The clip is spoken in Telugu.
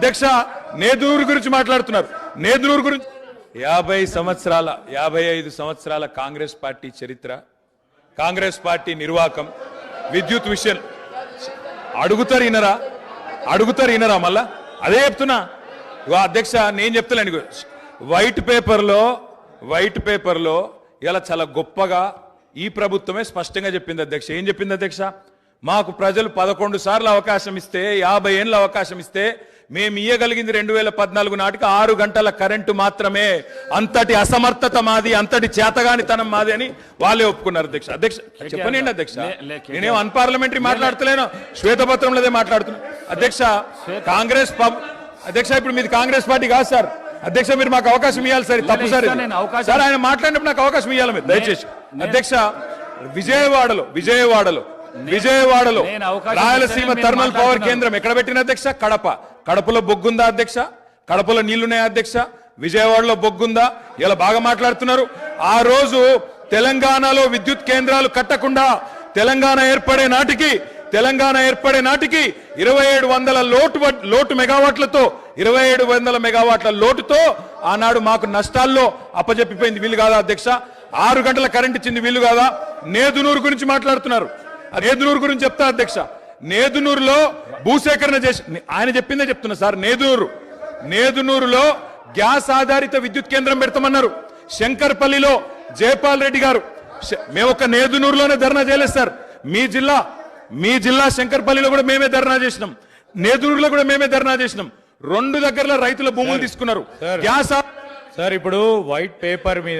అధ్యక్ష నేదూరు గురించి మాట్లాడుతున్నారు. నేదూరు గురించి యాభై సంవత్సరాల యాభై ఐదు సంవత్సరాల కాంగ్రెస్ పార్టీ చరిత్ర కాంగ్రెస్ పార్టీ నిర్వాకం విద్యుత్ విషయం. అడుగుతారు ఇనరా అడుగుతారు ఇనరా మళ్ళా? అదే చెప్తున్నా. ఇగో అధ్యక్ష నేను చెప్తాను వైట్ పేపర్లో వైట్ పేపర్లో ఇలా చాలా గొప్పగా ఈ ప్రభుత్వమే స్పష్టంగా చెప్పింది అధ్యక్ష. ఏం చెప్పింది అధ్యక్ష? మాకు ప్రజలు పదకొండు సార్లు అవకాశం ఇస్తే యాభై ఏళ్ళు అవకాశం ఇస్తే మేము ఇయ్యగలిగింది రెండు వేల పద్నాలుగు నాటికి ఆరు గంటల కరెంటు మాత్రమే. అంతటి అసమర్థత మాది అంతటి చేతగానితనం మాది అని వాళ్ళే ఒప్పుకున్నారు అధ్యక్ష. అధ్యక్ష చెప్పనండి అధ్యక్ష. నేనేం అన్పార్లమెంటరీ మాట్లాడతలేను శ్వేతపత్రంలోదే మాట్లాడుతున్నా. అధ్యక్ష కాంగ్రెస్ అధ్యక్ష ఇప్పుడు మీది కాంగ్రెస్ పార్టీ కాదు సార్. అధ్యక్ష మీరు మాకు అవకాశం ఇవ్వాలి సార్ తప్పు సార్. సార్ ఆయన మాట్లాడినప్పుడు నాకు అవకాశం ఇవ్వాలి మీరు దయచేసి. అధ్యక్ష విజయవాడలో విజయవాడలో విజయవాడలో రాయలసీమ థర్మల్ పవర్. కేంద్రం ఎక్కడ పెట్టిన అధ్యక్ష? కడప. కడపలో బొగ్గుందా అధ్యక్ష? కడపలో నీళ్ళున్నాయా అధ్యక్ష? విజయవాడలో బొగ్గుందా? ఇలా బాగా మాట్లాడుతున్నారు. ఆ రోజు తెలంగాణలో విద్యుత్ కేంద్రాలు కట్టకుండా తెలంగాణ ఏర్పడే నాటికి తెలంగాణ ఏర్పడే నాటికి ఇరవై ఏడు వందల లోటు లోటు మెగావాట్లతో ఇరవై ఏడు వందల మెగావాట్ల లోటుతో ఆనాడు మాకు నష్టాల్లో అప్పజెప్పిపోయింది వీలు కాదా అధ్యక్ష? ఆరు గంటల కరెంట్ ఇచ్చింది వీలు కాదా? నేదునూరు గురించి మాట్లాడుతున్నారు. నేదునూరు గురించి చెప్తా అధ్యక్ష. నేదునూరులో భూసేకరణ చేసి ఆయన చెప్పిందే చెప్తున్నా సార్ నేదునూరు. నేదునూరులో గ్యాస్ ఆధారిత విద్యుత్ కేంద్రం పెడతామన్నారు. శంకర్పల్లిలో జయపాల్ రెడ్డి గారు. మేము ఒక నేదునూరులోనే ధర్నా చేయలేదు సార్. మీ జిల్లా మీ జిల్లా శంకర్పల్లిలో కూడా మేమే ధర్నా చేసినాం. నేదునూరులో కూడా మేమే ధర్నా చేసినాం. రెండు దగ్గరలో రైతుల భూములు తీసుకున్నారు. గ్యాస్ సార్ ఇప్పుడు వైట్ పేపర్ మీద